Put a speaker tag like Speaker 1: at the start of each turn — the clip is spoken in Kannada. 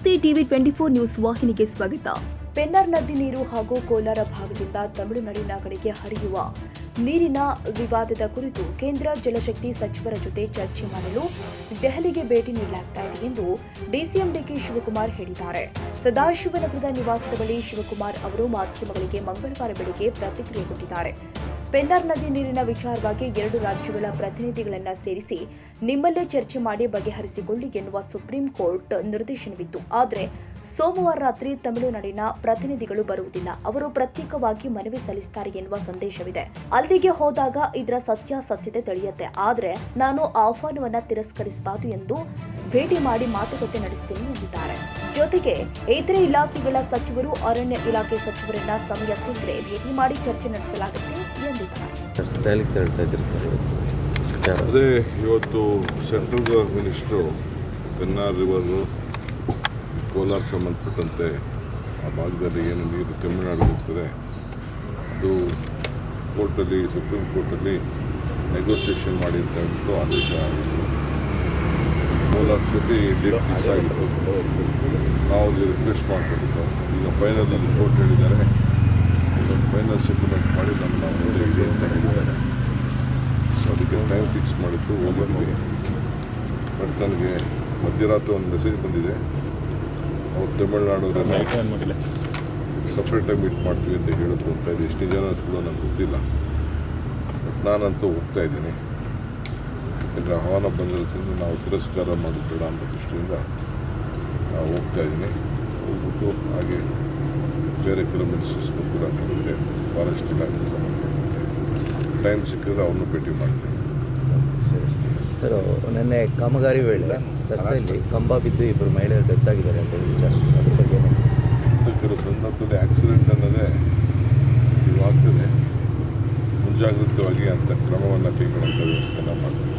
Speaker 1: ಟಿವಿ ಟ್ವೆಂಟಿ ಫೋರ್ ನ್ಯೂಸ್ ವಾಹಿನಿಗೆ ಸ್ವಾಗತ. ಪೆನ್ನರ್ ನದಿ ನೀರು ಹಾಗೂ ಕೋಲಾರ ಭಾಗದಿಂದ ತಮಿಳುನಾಡಿನ ಕಡೆಗೆ ಹರಿಯುವ ನೀರಿನ ವಿವಾದದ ಕುರಿತು ಕೇಂದ್ರ ಜಲಶಕ್ತಿ ಸಚಿವರ ಜೊತೆ ಚರ್ಚೆ ಮಾಡಲು ದೆಹಲಿಗೆ ಭೇಟಿ ನೀಡಲಾಗ್ತಾ ಇದೆ ಎಂದು ಡಿಸಿಎಂ ಡಿಕೆ ಶಿವಕುಮಾರ್ ಹೇಳಿದ್ದಾರೆ. ಸದಾಶಿವನಗರದ ನಿವಾಸದ ಬಳಿ ಶಿವಕುಮಾರ್ ಅವರು ಮಾಧ್ಯಮಗಳಿಗೆ ಮಂಗಳವಾರ ಬೆಳಗ್ಗೆ ಪ್ರತಿಕ್ರಿಯೆ ಕೊಟ್ಟಿದ್ದಾರೆ. ಪೆನ್ನರ್ ನದಿ ನೀರಿನ ವಿಚಾರವಾಗಿ ಎರಡು ರಾಜ್ಯಗಳ ಪ್ರತಿನಿಧಿಗಳನ್ನ ಸೇರಿಸಿ ನಿಮ್ಮಲ್ಲೇ ಚರ್ಚೆ ಮಾಡಿ ಬಗೆಹರಿಸಿಕೊಳ್ಳಿ ಎನ್ನುವ ಸುಪ್ರೀಂ ಕೋರ್ಟ್ ನಿರ್ದೇಶನವಿತ್ತು. ಆದರೆ ಸೋಮವಾರ ರಾತ್ರಿ ತಮಿಳುನಾಡಿನ ಪ್ರತಿನಿಧಿಗಳು ಬರುವುದಿಲ್ಲ. ಅವರು ಪ್ರತ್ಯೇಕವಾಗಿ ಮನವಿ ಸಲ್ಲಿಸುತ್ತಾರೆ ಎನ್ನುವ ಸಂದೇಶವಿದೆ. ಅಲ್ಲಿಗೆ ಹೋದಾಗ ಇದರ ಸತ್ಯಾಸತ್ಯತೆ ತಿಳಿಯುತ್ತೆ. ಆದರೆ ನಾನು ಆಹ್ವಾನವನ್ನ ತಿರಸ್ಕರಿಸಬಾರದು ಎಂದು ಭೇಟಿ ಮಾಡಿ ಮಾತುಕತೆ ನಡೆಸುತ್ತೇನೆ ಎಂದಿದ್ದಾರೆ. ಜೊತೆಗೆ ಇತರೆ ಇಲಾಖೆಗಳ ಸಚಿವರು, ಅರಣ್ಯ ಇಲಾಖೆ ಸಚಿವರನ್ನ ಸಮಯ ಸಿಕ್ಕರೆ ಭೇಟಿ ಮಾಡಿ ಚರ್ಚೆ ನಡೆಸಲಾಗುತ್ತೆ.
Speaker 2: ದೆಹಲಿಗೆ ತೆರಳ್ತಾ ಇದ್ದೀರಿ ಸರ್ ಇವತ್ತು.
Speaker 3: ಅದೇ, ಇವತ್ತು central minister, Pennar river, Kolar ಸಂಬಂಧಪಟ್ಟಂತೆ ಆ ಭಾಗದಲ್ಲಿ ಏನು ನೀರು ತಮಿಳುನಾಡು ಹೋಗ್ತದೆ, ಅದು ಕೋರ್ಟಲ್ಲಿ, ಸುಪ್ರೀಂ ಕೋರ್ಟಲ್ಲಿ ನೆಗೋಸಿಯೇಷನ್ ಮಾಡಿ ಅಂತ ಹೇಳ್ಬಿಟ್ಟು ಆದೇಶ ಆಗಿತ್ತು. ಮೂರ್ನಾಲ್ಕು ಸತಿ ಡೇಟ್ ಫಿಕ್ಸ್ ಆಗಿತ್ತು. ನಾವು ರಿಕ್ವೆಸ್ಟ್ ಮಾಡ್ಕೊಂಡಿದ್ದು ಈಗ ಫೈನಲ್ ಕೋರ್ಟ್ ಹೇಳಿದ್ದಾರೆ. ಇದೊಂದು ಫೈನಲ್ ಸೆಟಲ್ಮೆಂಟ್ ಮಾಡಿ ನಮ್ಮ ನಾವು ಇದೆ ಅಂತ ಹೇಳಿದ್ದಾರೆ. ಸೊ ಅದಕ್ಕೆ ಟೈಮ್ ಫಿಕ್ಸ್ ಮಾಡಿತ್ತು ಹೋಗಿದ್ವಿ ಬಟ್ ನನಗೆ ಮಧ್ಯರಾತ್ರಿ ಒಂದು ಮೆಸೇಜ್ ಬಂದಿದೆ. ಅವ್ರು ತಮಿಳ್ನಾಡು ಸಪ್ರೇಟಾಗಿ ಮೀಟ್ ಮಾಡ್ತೀವಿ ಅಂತ ಹೇಳಿದ್ರು ಅಂತ ಇದೆ. ಎಷ್ಟು ಜನ ಕೂಡ ನನಗೆ ಗೊತ್ತಿಲ್ಲ. ಬಟ್ ನಾನಂತೂ ಹೋಗ್ತಾ ಇದ್ದೀನಿ. ಯಾಕಂದರೆ ಆಹ್ವಾನ ಬಂದಿರೋದ್ರಿಂದ ನಾವು ತಿರಸ್ಕಾರ ಮಾಡೋದು ಬೇಡ ಅನ್ನೋ ದೃಷ್ಟಿಯಿಂದ ನಾವು ಹೋಗ್ತಾ ಇದ್ದೀನಿ. ಹೋಗ್ಬಿಟ್ಟು ಹಾಗೆ ಬೇರೆ ಕೆಲವು ಮಿನಿಸ್ಟರ್ಸ್ಗೂ ಕೂಡ ಕರೆದಿದೆ ಫಾರೆಸ್ಟ್ ಇಲಾಖೆ ಸಂಬಂಧಪಟ್ಟಂತೆ ಟೈಮ್ ಸಿಕ್ಕಿದ್ರೆ ಅವ್ರನ್ನೂ ಭೇಟಿ ಮಾಡ್ತೀನಿ.
Speaker 2: ಸರಿ ಸರ್. ನಿನ್ನೆ ಕಾಮಗಾರಿ ವೇಳೆ ರಸ್ತೆಯಲ್ಲಿ ಕಂಬ ಬಿದ್ದು ಇಬ್ಬರು ಮಹಿಳೆಯರು ಡೆತ್ ಆಗಿದ್ದಾರೆ ಅಂತ ವಿಚಾರ ಅದ್ರ ಬಗ್ಗೆ
Speaker 3: ಸಂದರ್ಭದಲ್ಲಿ ಆಕ್ಸಿಡೆಂಟ್ ಅನ್ನೋದೇ ಇವಾಗ್ತದೆ ಮುಂಜಾಗ್ರತವಾಗಿ ಅಂಥ ಕ್ರಮವನ್ನು ಕೈಗೊಳ್ಳುವಂಥ ವ್ಯವಸ್ಥೆನ ಮಾಡ್ತೀವಿ.